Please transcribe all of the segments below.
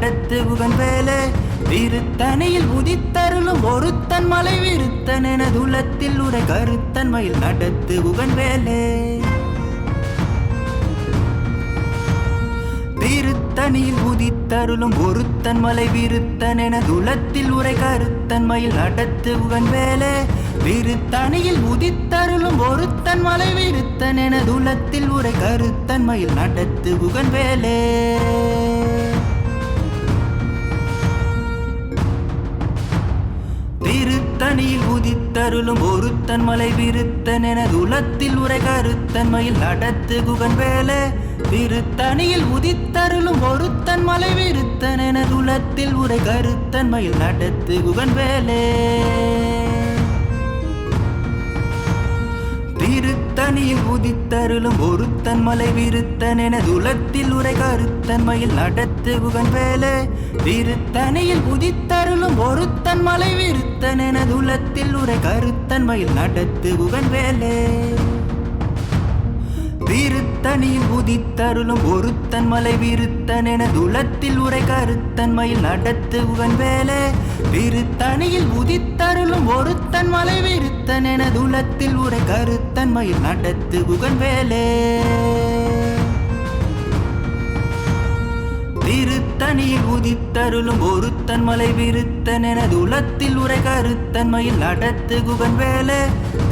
கருத்தன் உகன் வேலே விருத்தனையில் உதித்தருளும் ஒருத்தன் மலை விருத்தன் என துலத்தில் உரை கருத்தன் மயில் நடத்து உகன் வேலே. திருத்தனியில் உதித்தருளும் ஒருத்தன் மலை விருத்தன் என துலத்தில் உரை கருத்தன் மயில் நடத்து உகன் வேலே. விருத்தனியில் உதித்தருளும் ஒருத்தன் மலை விருத்தன் என துலத்தில் உரை கருத்தன் மயில் நடத்து உகன் வேலே. மணியில் உதித்தருளும் ஒருத்தன் மலை விருத்தன் என உலத்தில் உரை கருத்தன் மயில் நடத்து குகன் வேலை திருத்தனியில் உதித்தருளும் ஒருத்தன் மலை விருத்தன் என உலத்தில் உரை கருத்தன் மயில் நடத்து குகன் வேலே திருத்தனியில் உதித்தருளும் ஒருத்தன் மலை விருத்தன் என துலத்தில் உரை கருத்தன் மயில் நடத்து குகன் வேலே திருத்தனியில் உதித்தருளும் ஒருத்தன் மலை விருத்தன் என துலத்தில் உரை கருத்தன் மயில் நடத்து உகன் வேலே. திருத்தனியில் உதித்தருளும் ஒருத்தன் மலை விருத்தன் என துலத்தில் உரை கருத்தன் மயில் நடத்து உகன் வேலே. திருத்தனியில் உதித்தருளும் ஒருத்தன் மலை விருத்தன் என துலத்தில் உரை கருத்தன் மயில் நடத்து உகன் வேலே. தனியில் உதித்தருளும் ஒருத்தன் மலை விருத்தன் என உலத்தில் உரை கருத்தன் மயில் நடத்து குகன் வேலை.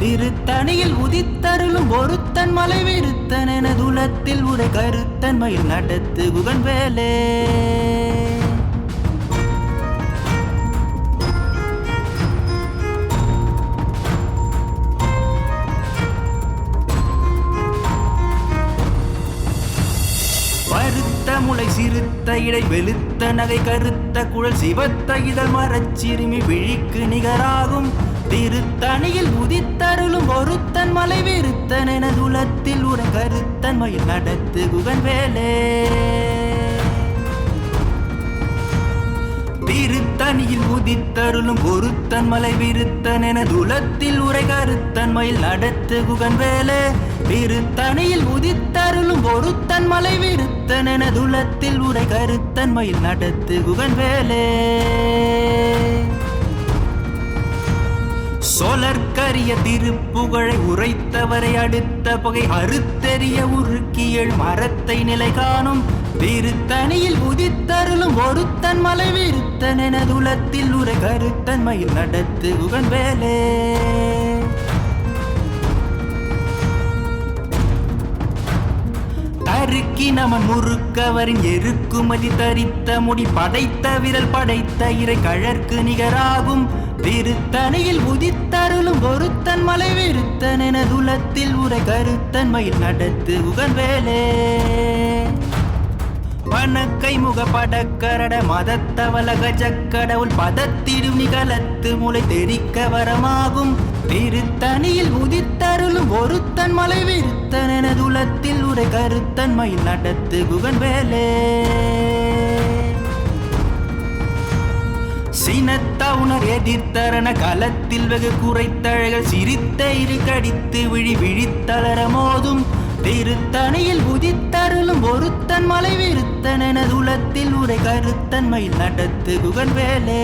திருத்தணியில் உதித்தருளும் ஒருத்தன் மலை விருத்தன் என உலத்தில் உரை கருத்தன் மயில் நடத்து குகன் வேலே. முளை சிறுத்த இடை வெளுத்த நகை கருத்த குழல் சிவத்த இதழ் மரச்சிறுமி விழிக்கு நிகராகும். திருத்தணியில் உதித்தருளும் ஒருத்தன் மலை விருத்தன் என துலத்தில் உரை கருத்தன் மயில் நடத்து குகன் வேலே. திருத்தணியில் உதித்தருளும் ஒருத்தன் மலை விருத்தன் என துலத்தில் உரை கருத்தன் மயில் நடத்து குகன் வேலே. திருத்தணியில் உதித்தருளும் ஒருத்தன் மலை விருத்தன் என துலத்தில் உரை கருத்தன் மயில் நடத்து குகன் வேலே சொலற்கரிய திருப்புகழை உரைத்தவரை அடுத்த பகை அறுத்தெறிய உருக்கியல் மரத்தை நிலை காணும். திருத்தணியில் உதித்தருளும் ஒருத்தன் மலை விருத்தன் என துலத்தில் உரை கருத்தன் மயில் நடத்து உகன் வேலே தருக்கி நம முறுக்கவரின் எருக்குமதி தரித்த முடி படைத்த விரல் படைத்த இறை கழற்கு நிகராகும். திருத்தணியில் உதித்தருளும் ஒருத்தன் மலை விருத்தன் என துலத்தில் உரை கருத்தன் மயில் நடத்து உகன் வேலே பணக்கை முக படக்கரட மதத்தவல கஜக்கடவுள் பதத்திடும் நிகழத்து முளை தெரிக்க வரமாகும். திருத்தணியில் உதித்தருளும் ஒருத்தன் மலை விருத்தன் எனதுலத்தில் உரை கருத்தன் மயில் நடத்து குகன் வேலே சினத்தவுணர் எதிர்த்தரண களத்தில் வெகு குறைத்தழகள் சிரித்த இரு கடித்து விழி விழித்தளர மோதும். திருத்தணியில் உதித்தருளும் ஒருத்தன் மலை விருத்தன் எனதுலத்தில் உரை கருத்தன் மயில் நடத்து குகன் வேலே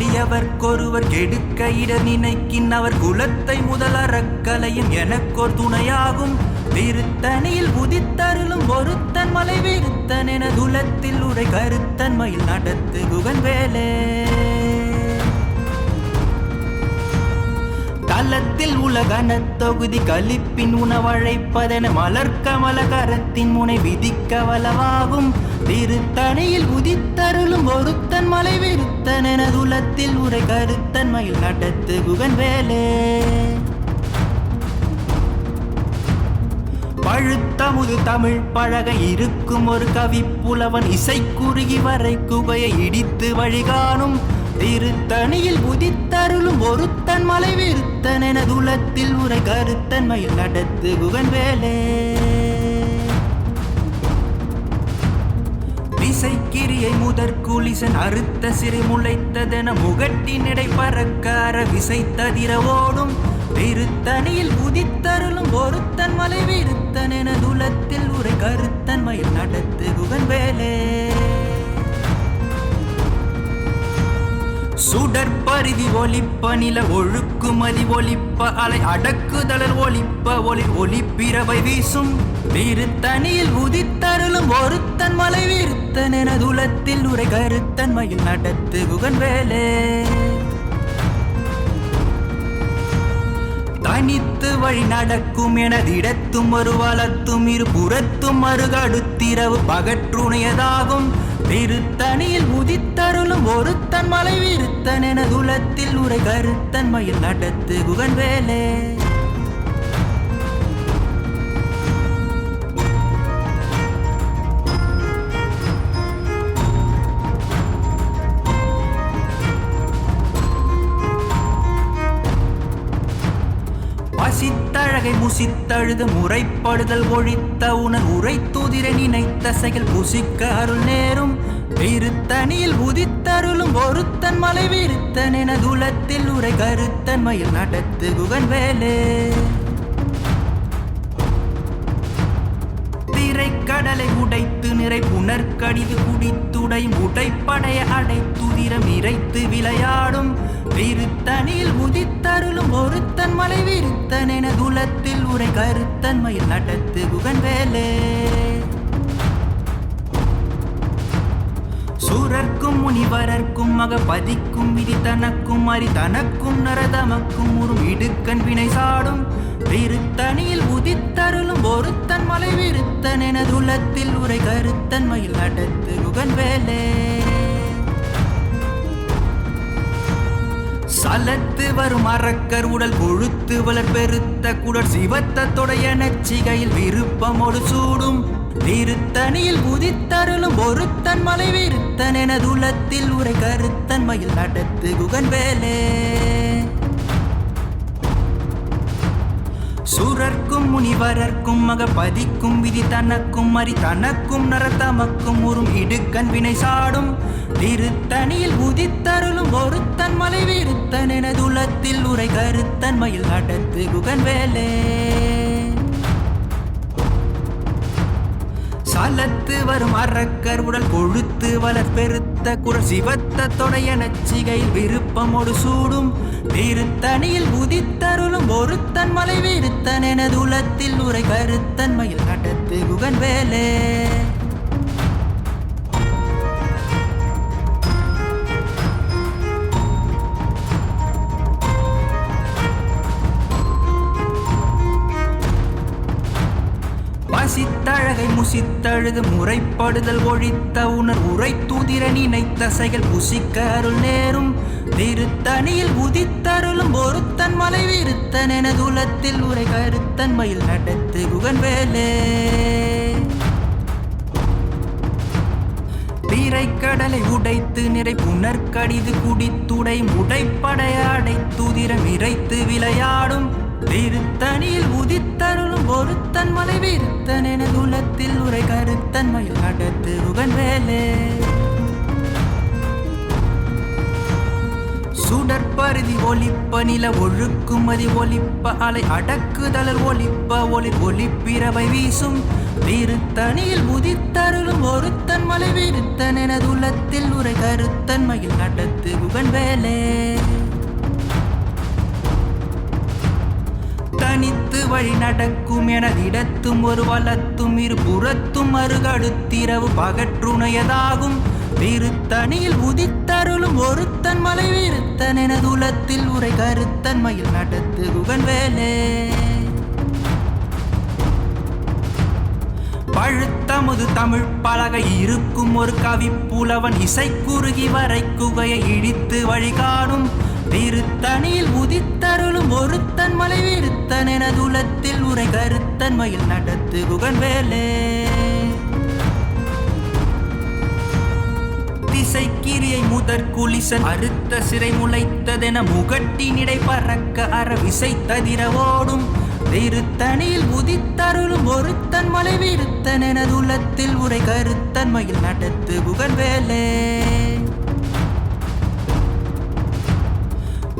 அடியவர்க்கொருவர் கெடுக்க இட நினைக்கின் அவர் குலத்தை முதல் அறக்கலையும் எனக்கோர் துணையாகும். திருத்தணியில் உதித்தருளும் ஒருத்தன் மலை விருத்தன் என துலத்தில் உரை கருத்தன் மயில் நடத்து குகன் வேலே. தலத்தில் உலகன தொகுதி கலிப்பின் உணவழைப்பதென மலர்கமல கரத்தின் முனை விதிக்க வலவாகும் திருத்தணியில் உதித்தருளும் ஒருத்தன் மலை விருத்தன் என துலத்தில் உரை கருத்தன் மயில் நடத்து குகன் வேலே. பழுத்தமுது தமிழ் பழக இருக்கும் ஒரு கவி புலவன் இசை குறுகி வரை குகையை இடித்து வழிகாணும். திருத்தணியில் உதித்தருளும் ஒருத்தன் மலை விருத்தன் என துலத்தில் உரை கருத்தன் மயில் நடத்து குகன் வேலே. இசைக்கிரியை முதற் குளிசன் அறுத்த சிறை முளைத்ததென முகட்டினிடை பறக்கார விசை ததிர ஓடும். திருத்தணியில் உதித்தருளும் ஒருத்தன் மலை விருத்தன் என துலத்தில் உரை கருத்தன் மயில் நடத்து குகன் வேலே. சுடற்பரிதி ஒலிப்ப நில ஒழுக்குமதி ஒலிப்ப அலை அடக்குதளர் ஒலிப்ப ஒளி ஒலிப்பிரவை வீசும். விருத்தனியில் உதித்தருளும் ஒருத்தன் மலை விருத்தன் என துலத்தில் உரை கருத்தன் மயில் நடத்து குகன் வேலே தனித்து வழி நடக்கும் எனது இடத்தும் ஒரு வளத்தும் இரு புறத்தும் அருகடுத்திரவு பகற்றுணையதாகும். திருத்தணியில் உதித்தருளும் ஒருத்தன் மலை விருத்தன் என துலத்தில் உரை கருத்தன் மயில் நடத்து குகன் வேலே பசித்தழகை முசித்தழுது முறைப்படுதல் ஒழித்த உணர் உரைத்துதிர நினைத்த செயல் புசிக்க அருள் நேரும். விருத்தனியில் உதித்தருளும் ஒருத்தன் மலை விருத்தன் என துலத்தில் உரை கருத்தன் மயில் நடத்து குகன் வேலே. திரைக்கடலை உடைத்து நிறை புனர்கடிது குடித்துடை உடைப்படைய அடைத்துதிரம் இறைத்து விளையாடும். விருத்தனில் உதித்தருளும் ஒருத்தன் மலை விருத்தன் என துலத்தில் உரை கருத்தன்மையில் நடத்து குகன் வேலே சூரர்க்கும் முனிவரர்க்கும் மகபதிக்கும் விதி தனக்கும் அரி தனக்கும் நரதமக்கும் ஒரு இடுக்கண் வினை சாடும். விருத்தனியில் உதித்தருளும் ஒருத்தன் மலை விருத்தன் எனது துலத்தில் உரை கருத்தன் மயில் நடத்து குகன் வேலே சலத்து வரும் அரக்கர் உடல் கொழுத்து வளர் பெருத்த குடல் சிவத்த தொடைய நச்சிகையில் விருப்பமோடு சூடும் திருத்தணியில் உதித்தருளும் ஒருத்தன் மலை விருத்தன் எனது துலத்தில் உரை கருத்தன் மயில் நடத்து குகன் வேலே சுரர்க்கும் முனிவரர்க்கும் மகபதிக்கும் விதி தனக்கும் மறி தனக்கும் நரத்தமக்கும் உறும் இடுக்கன் வினை சாடும். திருத்தணியில் உதித்தருளும் ஒருத்தன் மலை விருத்தன் எனதுலத்தில் உரை கருத்தன் மயில் நடத்து குகன் வேலே. சலத்து வரும் அரக்கர் உடல் கொழுத்து வளர் பெருத்த குரல் சிவத்த தொடைய நச்சிகையில் விருப்பமோடு சூடும். திருத்தணியில் உதித்தருளும் ஒருத்தன் மலை விருத்தன் எனது உலத்தில் உரை கருத்தன்மையில் நடத்து குகன் வேலே. முசித்தழுது முறைப்படுதல் ஒழித்த உணர் உரை துதிர நினைத்த செயல் புசிக்க அருள் நேரும். திருத்தணியில் உதித்தருளும் ஒருத்தன் மலை விருத்தன் என துலத்தில் உரை கருத்தன் மயில் நடத்து குகன் வேலே கடலை உடைத்து நிறை புனர்கடிது குடித்துடை முடைப்படையாடை துதிரம் இறைத்து விளையாடும். திருத்தணியில் உதித்தருளும் ஒருத்தன் மலை விருத்தன் என குலத்தில் உரை கருத்தன் மயில் நடத்து உகன் வேலே சுடற்பருதி ஒலிப்ப நில ஒழுக்குமதி ஒலிப்ப அலை அடக்குதலர் ஒலிப்ப ஒளி ஒலிப்பிரவை வீசும். வீருத்தனியில் உதித்தருளும் ஒருத்தன் மலை வீருத்தன் எனது உள்ளத்தில் உரை கருத்தன் மயில் நடத்து குகன் வேலே வழி நடக்கும் எனதிடத்தும் ஒரு வலத்தும் இரு புறத்தும் அருகடுத்திரவு பகற்றுணையதாகும். திருத்தணியில் உதித்தருளும் ஒருத்தன் மலை வீருத்தன் எனதுலத்தில் உரை கருத்தன் மயில் நடத்து குகன் வேலே பழுத்தமுது தமிழ் பலகை இருக்கும் ஒரு கவி புலவன் இசை குறுகி வரை குகையை இடித்து வழிகாடும் திருத்தணியில் உதித்தருளும் ஒருத்தன் மலை விருத்தன் எனது உரை கருத்தன் மயில் நடத்து குகன் வேலே திசைக்கிரியை முதற் குளிசன் அறுத்த சிறை முளைத்ததென முகட்டினிடை பறக்க அற விசை ததிர ஓடும் திருத்தணியில் உதித்தருளும் ஒருத்தன் மலை விருத்தன் எனது உள்ளத்தில் உரை கருத்தன்மையில் நடத்து புகன்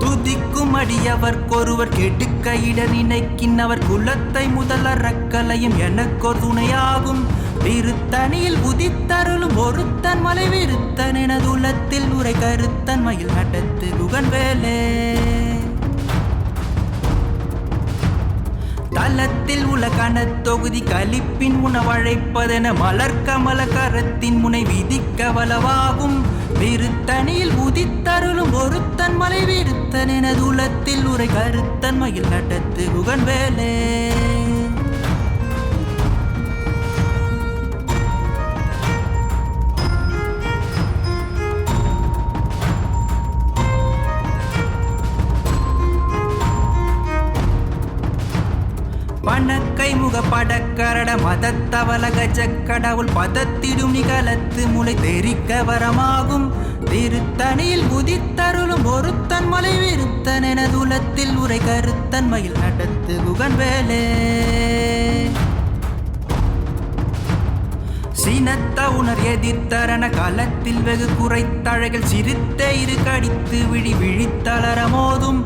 துதிக்கும் அடியவர்க்கொருவர் கெடுக்க இட நினைக்கின் அவர் குலத்தை முதல ரக்கலையும் எனக்கொரு துணையாகும். திருத்தணியில் உதித்தருளும் ஒருத்தன் மலை விருத்தன் எனது உலத்தில் உரை கருத்தன் மயில் நடத்து குகன் வேலே தலத்தில் உள்ள தொகுதி கலிப்பின் உணவழைப்பதென மலர் கமல கரத்தின் முனை விதிக்க வளவாகும் விருத்தனில் உதித்தருளும் ஒருத்தன் மலை விருத்தன் எனது உலத்தில் உரை கருத்தன்மையில் நடத்து குகன் வேலே. படக்கரட மதத்தவல கஜக்கடவுள் பதத்திடும் நிகழத்து முளை தெரிக்க வரமாகும். திருத்தணியில் உதித்தருளும் ஒருத்தன் மலை விருத்தன் எனதுலத்தில் உரை கருத்தன்மையில் நடத்து குகன் வேலே சினத்த உணர் எதிர்த்தரண காலத்தில் வெகு குறைத்தழகில் சிரித்த இரு கடித்து விழி விழித்தளர மோதும்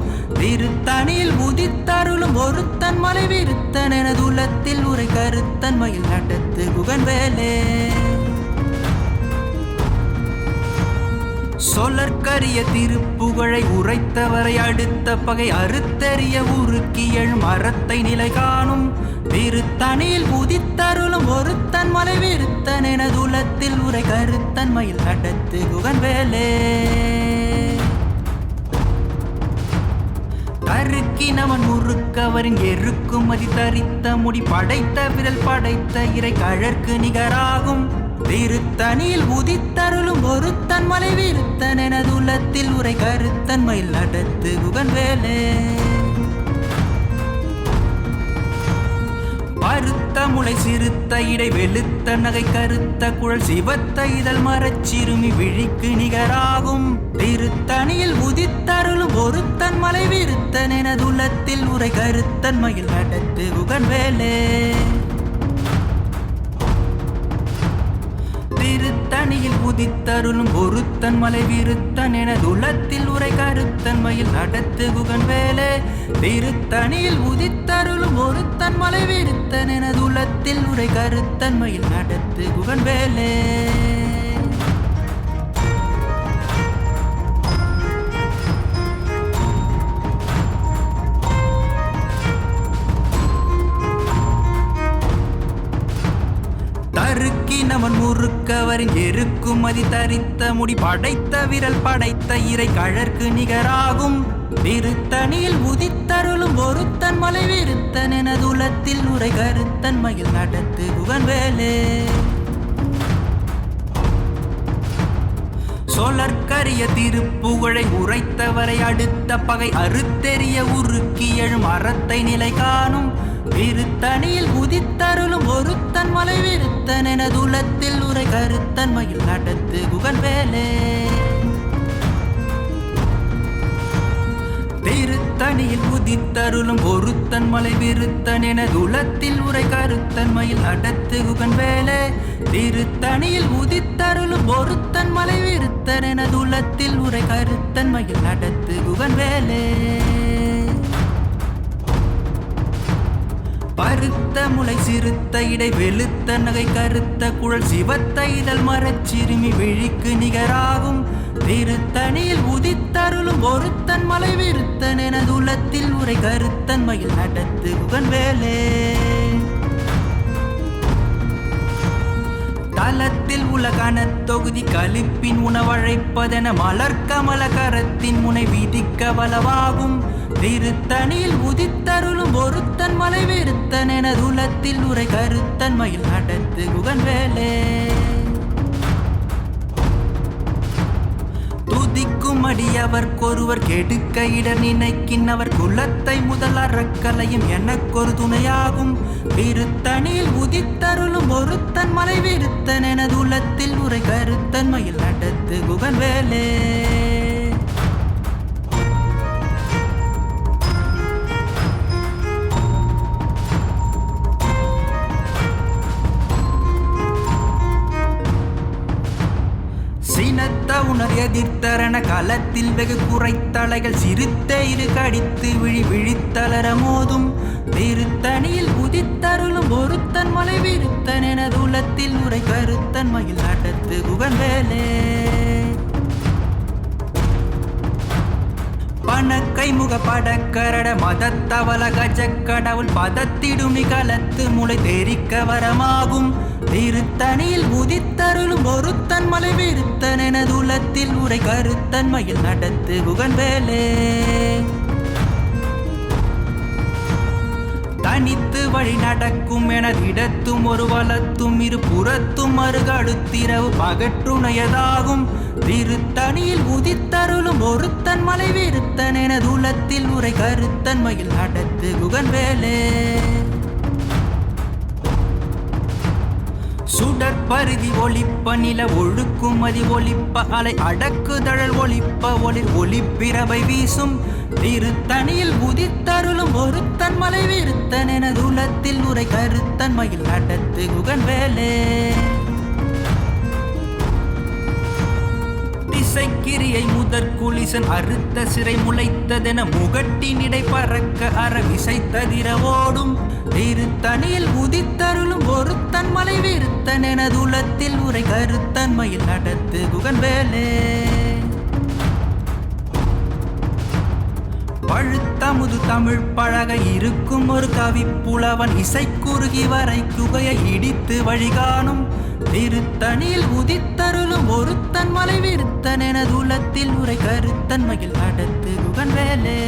விருத்தனில் உதித்தருளும் ஒருத்தன் மலை விருத்தன் எனது உள்ளத்தில் உரை கருத்தன்மையில் நடத்து குகன் வேலே சொலற்கரிய திருப்புகழை உரைத்தவரை அடுத்த பகை அறுத்தறிய உருக்கியல் மரத்தை அறத்தை நிலை காணும். விருத்தனில் உதித்தருளும் ஒருத்தன் மலை விருத்தன் எனது உலத்தில் உரை கருத்தன்மையில் நடத்து குகன் வேலே கருக்கினவன் முறுக்கவரின் எருக்குமதி தரித்த முடி படைத்த விரல் படைத்த இறை கழற்கு நிகராகும். திருத்தணியில் உதித்தருளும் ஒருத்தன் மலை விருத்தன் எனது உள்ளத்தில் உரை கருத்தன்மையில் நடத்து குகன் வேலே. பருத்த முளை சிறுத்த இடை வெளுத்த நகை கருத்த குழல் சிவத்த இதழ் மரச்சிறுமி விழிக்கு நிகராகும். திருத்தணியில் உதித்தருளும் ஒருத்தன் மலை விருத்தன் எனதுலத்தில் உரை கருத்தன் மயில் நடத்து உகன் வேலே. விருத்தணியில் உதித்தருளும் ஒருத்தன் மலை விருத்தன் எனது உலத்தில் உரை கருத்தன்மையில் நடத்து குகன் வேலே விருத்தணியில் உதித்தருளும் ஒருத்தன் மலை விருத்தன் எனது உலத்தில் உரை கருத்தன்மையில் நடத்து குகன் வேலே கணவன் முறுக்கவரின் எருக்குமதி தரித்த முடி படைத்த விரல் படைத்த இறை கழற்கு நிகராகும். விருத்தனில் உதித்தருளும் ஒருத்தன் மலை விருத்தன் எனது உலத்தில் உரை கருத்தன்மையில் நடத்து குகன் வேலே சொலற்கரிய திருப்புகழை உரைத்தவரை அடுத்த பகை அறுத்தெறிய உருக்கி எழும் அறத்தை நிலை காணும் விருத்தனில் உதித்தருளும் ஒருத்தன் மலை விருத்தன் எனது உலத்தில் உரை கருத்தன்மையில் நடத்து குகன் வேலே திருத்தணியில் உதித்தருளும் ஒருத்தன் மலை விருத்தன் என உலத்தில் உரை கருத்தன்மையில் அடத்து குகன் வேலே திருத்தணியில் உதித்தருளும் ஒருத்தன் மலை விருத்தன் என உலத்தில் உரை கருத்தன்மையில் அடத்து குகன் வேலே பருத்த முளை சிறுத்த இடை வெளுத்த நகை கருத்த குழல் சிவத்த இதழ் மரச்சிறுமி விழிக்கு நிகராகும். திருத்தணியில் உதித்தருளும் ஒருத்தன் மலை விருத்தன் எனது உலத்தில் உரை கருத்தன்மையில் நடத்து புகன் வேலே தலத்தில் உலகன தொகுதி கலிப்பின் உணவழைப்பதென மலர் கரத்தின் முனை விதிக்க வளவாகும். திருத்தணியில் உதித்தருளும் ஒருத்தன் மலை விருத்தன் எனது உலத்தில் உரை கருத்தன் மயில் நடத்து குகன் வேலே துதிக்கும் அடியவர்க்கொருவர் கெடுக்க இட நினைக்கின் அவர் குலத்தை முதல் அறக்கலையும் எனக்கொரு துணையாகும். விருத்தனில் உதித்தருளும் ஒருத்தன் மலை விருத்தன் எனது உலத்தில் உரை கருத்தன் மயில் நடத்து குகன் வேலே எதிர்த்தரண களத்தில் வெகு குறைத்தலைகள் சிறுத்த இரு கடித்து விழி விழித்தளர மோதும். திருத்தணியில் உதித்தருளும் ஒருத்தன் மலை விருத்தன் எனது உலத்தில் உரை கருத்தன் மயில் நடத்து குகன்வேலே பணக்கை முக படக்கரட மதத்தவல கஜக்கடவுள் பதத்திடுமி கலத்து முளை தெரிக்க வரமாகும். திருத்தணியில் உதித்தருளும் ஒருத்தன் மலை விருத்தன் எனதுலத்தில் உரை கருத்தன் மயில் நடத்து குகன்வேலே தனித்து வழி நடக்கும் என இடத்தும் ஒரு வளத்தும் இரு புறத்தும் அருகடுத்திரவு பகற்றுணையதாகும் திருத்தணியில் உதித்தருளும் ஒருத்தன் மலை விருத்தன் என துலத்தில் உரை கருத்தன் மயில் நடத்து குகன்வேலே சுடற்பருதி ஒளிப்ப நில ஒழுக்குமதி ஒளிப்ப அலை அடக்குதழல் ஒளிப்ப ஒளிர் ஒளிப்பிறவை வீசும். திருத்தணியில் உதித்தருளும் ஒருத்தன் மலை விருத்தன் என துலத்தில் உரை கருத்தன் மயில் நடத்து குகன் வேலே இசைக்கிரியை முதற் குளிசன் அறுத்த சிறை முளைத்ததென முகட்டினிடை பறக்க அற விசைத்ததிரவோடும் திருத்தணியில் உதித்தருளும் ஒருத்தன் மலை விருத்தன் எனதுலத்தில் உரை கருத்தன்மையில் நடத்து குகன் வேலே பழுத்தமுது தமிழ் பழக இருக்கும் ஒரு கவி புலவன் இசை குறுகி வரை குகையை இடித்து வழிகாணும். திருத்தணியில் உதித்தருளும் ஒருத்தன் மலை விருத்தன் என உலத்தில் உரை கருத்தன் மகிழ் நடத்து குகன் வேலே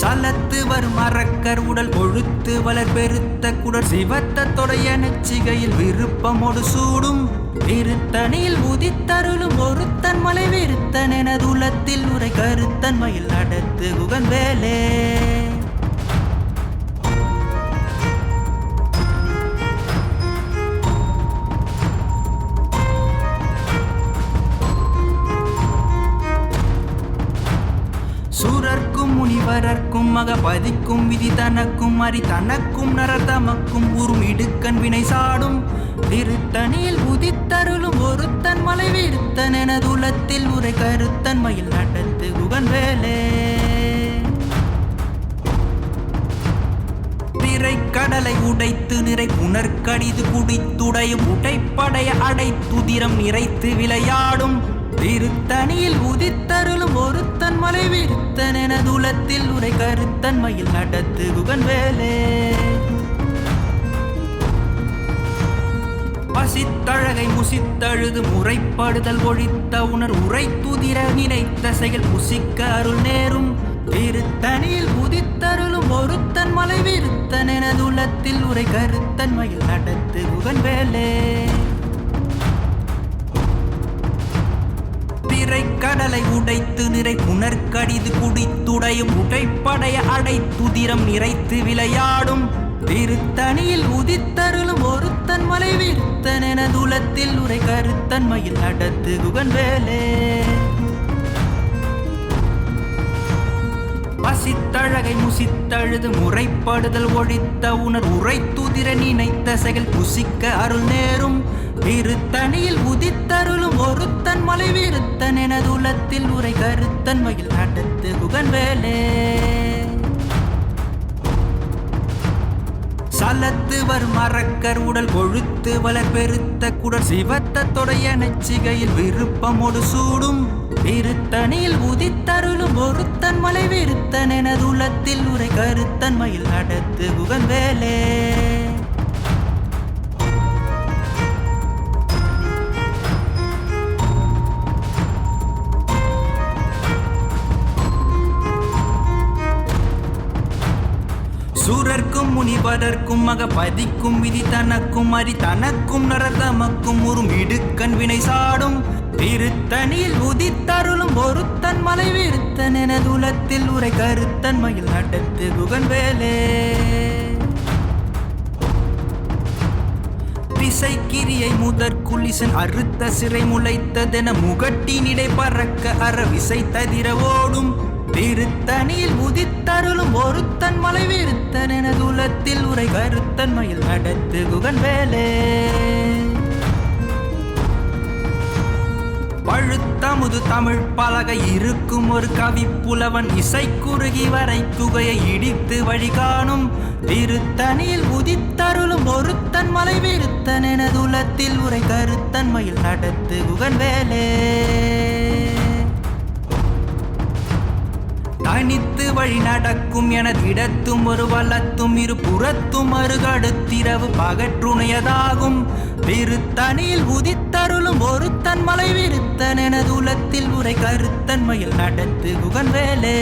சலத்து வரும் அரக்கர் உடல் கொழுத்து வளர் பெருத்த குடர் சிவத்த தொடைய நெச்சிகையில் விருப்பமோடு சூடும். திருத்தணியில் உதித்தருளும் ஒருத்தன் மலை விருத்தன் என துலத்தில் உரை கருத்தன் மயில் நடத்து குகன் வேலே முனிவரர்க்கும் மகபதிக்கும் விதி தனக்கும் அரி தனக்கும் நரதமக்கும் உறும் இடுக்கண் வினை சாடும். திருத்தணியில் உதித்தருளும் ஒருத்தன் மலை விருத்தன் என துலத்தில் உரை கருத்தன் மயில் நடத்து குகன் வேலே கடலை உடைத்து நிறை புனர்கடிது குடித்துடையும் உடைப்படைய அடைத்துதிரம் நிறைத்து விளையாடும். திருத்தணியில் உதித்தருளும் ஒருத்தன் மலை விருத்தன் என துலத்தில் உரை கருத்தன்மையில் நடத்து குகன் வேலே பசித்தழகை முசித்தழுது முறைப்படுதல் ஒழித்த உணர் உரை துதிர நினைத்த செயல் முசிக்க அருள் நேரும். திருத்தணியில் உதித்தருளும் ஒருத்தன் மலை விருத்தன் என துலத்தில் உரை கருத்தன்மையில் நடத்து குகன் வேலே நிறை கடலை உடைத்து நிறை புனர்கடிது குடித்துடையும் உடைப்படைய அடைத்துதிரம் நிறைத்து விளையாடும். திருத்தணியில் உதித்தருளும் ஒருத்தன் மலை விருத்தன் என துலத்தில் உரை கருத்தன்மையில் நடத்து குகன் வேலே பசித்தழகை முசித்தழுது முறைப்படுதல் ஒழித்த உணர் உரைத்துதிர நினைத்த செயல் புசிக்க அருள் நேரும். இருத்தனியில் உதித்தருளும் ஒருத்தன் மலை வீருத்தன் எனது உலத்தில் உரை கருத்தன் மயில் நடத்து குகன் வேலே சலத்து வரும் அரக்கர் உடல் கொழுத்து வளர் பெருத்த குடல் சிவத்த தொடைய நெச்சிகையில் விருப்பமோடு சூடும். திருத்தணியில் உதித்தருளும் ஒருத்தன் மலை விருத்தன் எனது உலத்தில் உரை கருத்தன் மயில் நடத்து குகன் வேலே சூரர்க்கும் முனிவரர்க்கும் மகபதிக்கும் விதி தனக்கும் அரி தனக்கும் நரதமக்கும் ஒரு இடுக்கண் வினை சாடும். திருத்தணியில் உதித்தருளும் ஒருத்தன் மலை விருத்தன் என துலத்தில் உரை கருத்தன் மயில் நடத்து குகன் வேலே திசைக்கிரியை முதற் குளிசன் அறுத்த சிறை முளைத்ததென முகட்டினிடை பறக்க அற விசை ஓடும். திருத்தணியில் உதித்தருளும் ஒரு கருத்தன் மலை வீருத்தன் என குலத்தில் உரை கருத்தன் மயில் நடத்து குகன் வேலே. பழுத்தமுது தமிழ் பலகை இருக்கும் ஒரு கவி புலவன் இசை குறுகி வரை துகையை இடித்து வழிகாணும். திருத்தனியில் உதித்தருளும் ஒருத்தன் மலை விருத்தன் எனதுலத்தில் உரை கருத்தன்மையில் நடத்து குகன் வேலே. தனித்து வழி நடக்கும் என திடத்தும் ஒரு வல்லத்தும் இரு புறத்தும் அருகடுத்திரவு பகற்றுணையதாகும். திருத்தனியில் உதித்தருளும் ஒருத்தன் மலை விருத்தன் எனது உலத்தில் உரை கருத்தன்மையில் நடத்து குகன் வேலே.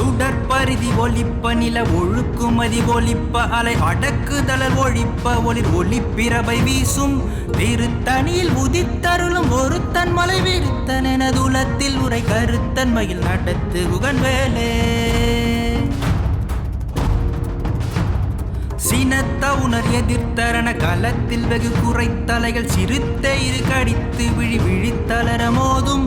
சுடற்பரிதி ஒலிப்ப நில ஒழுக்குமதி ஒழிப்ப அலை அடக்குதளர் ஒழிப்ப ஒளிர் ஒளிப்பிரபை வீசும். திருத்தனியில் உதித்தருளும் ஒருத்தன் மலை விருத்தன் எனதுலத்தில் உரை கருத்தன்மையில் நடத்து குகன் வேலே சினத்த உணர் எதிர்த்தரண களத்தில் வெகு குறைத்தலைகள் சிறுத்தை இரு கடித்து விழி விழித்தளர மோதும்.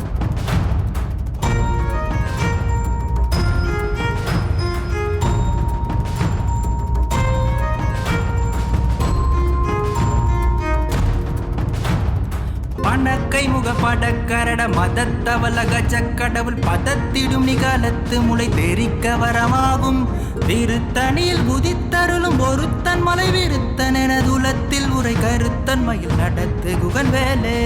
பணக்கை முக படக்கரட மதத்தவல கஜக்கடவுள் பதத்திடும் நிகாலத்து முளை தெரிக்க வரமாகும். திருத்தணியில் உதித்தருளும் ஒருத்தன் மலை விருத்தன் எனதுலத்தில் உரை கருத்தன்மையில் நடத்து குகன் வேலே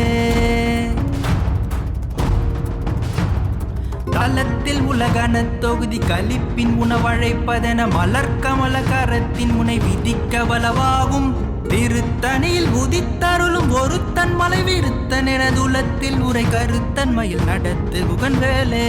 தலத்தில் உலகன தொகுதி கலிப்பின் உணவழைப்பதென மலர்கமல கரத்தின் முனை விதிக்க வலவாகும். திருத்தணியில் உதித்தருளும் ஒருத்தன் மலை விருத்தன் எனதுலத்தில் உரை கருத்தன்மையில் நடத்து குகன் வேலே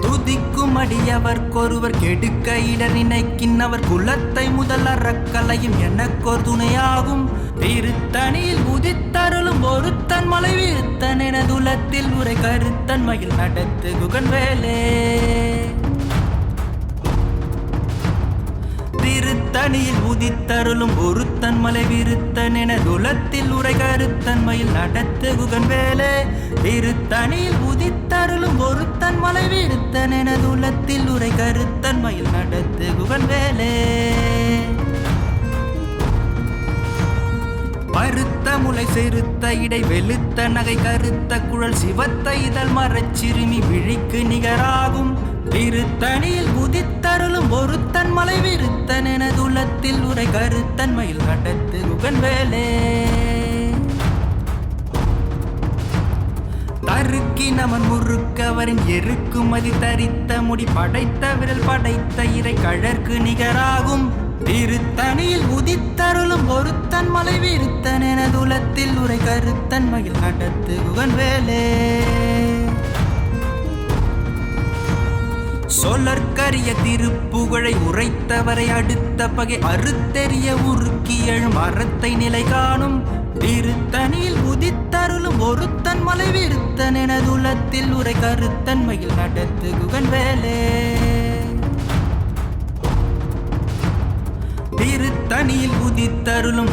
துதிக்கும் அடியவர்க்கொருவர் கெடுக்க இடர் நினைக்கின் அவர் குலத்தை முதல் அறக்கலையும் எனக்கொரு துணையாகும். திருத்தணியில் உதித்தருளும் ஒருத்தன் மலை விருத்தன் எனதுலத்தில் உரை கருத்தன்மையில் நடத்து குகன் வேலே உதித்தருளும் ஒருத்தன் மலை விருத்தன் என துலத்தில் உரை கருத்தன்மையில் நடத்து குகன் வேலே திருத்தணியில் உதித்தருளும் ஒருத்தன் மலை விருத்தன் என துலத்தில் உரை கருத்தன்மையில் நடத்து குகன் வேலே பருத்த முளை செருத்த இடை வெளுத்த நகை கருத்த குழல் சிவத்த இதழ் மரச்சிறுமி விழிக்கு நிகராகும். திருத்தணியில் உதித்தருளும் ஒருத்தன் மலை விருத்தன் எனதுலத்தில் உரை கருத்தன்மையில் நடத்து குகன் வேலே தருக்கி நமன் முறுக்கவரின் எருக்குமதி தரித்த முடி படைத்த விரல் படைத்த இறை கழற்கு நிகராகும். திருத்தணியில் உதித்தருளும் ஒருத்தன் மலை விருத்தன் எனதுலத்தில் உரை கருத்தன் கருத்தன்மையில் நடத்து குகன் வேலே சொலற்கரிய திருப்புகழை உரைத்தவரை அடுத்த பகை அறுத்தெறிய உருக்கி எழும் நிலை காணும். திருத்தணியில் உதித்தருளும் ஒருத்தன் மலை விருத்தன் எனதுலத்தில் உரை கருத்தன்மையில் நடத்து குகன் வேலே. திருத்தணியில் உதித்தருளும்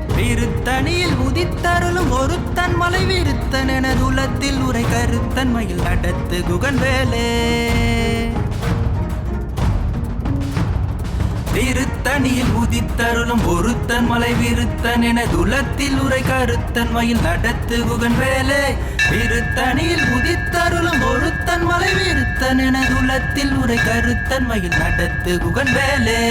திருத்தணியில் உதித்தருளும் ஒருத்தன் மலை விருத்தன் என உலத்தில் உரை கருத்தன் மயில் நடத்து குகன் வேலே திருத்தணியில் உதித்தருளும் ஒருத்தன் மலை விருத்தன் என துலத்தில் உரை கருத்தன் மயில் நடத்து குகன் வேலே திருத்தணியில் உதித்தருளும் ஒருத்தன் மலை விருத்தன் என துலத்தில் உரை கருத்தன் மயில் நடத்து குகன் வேலே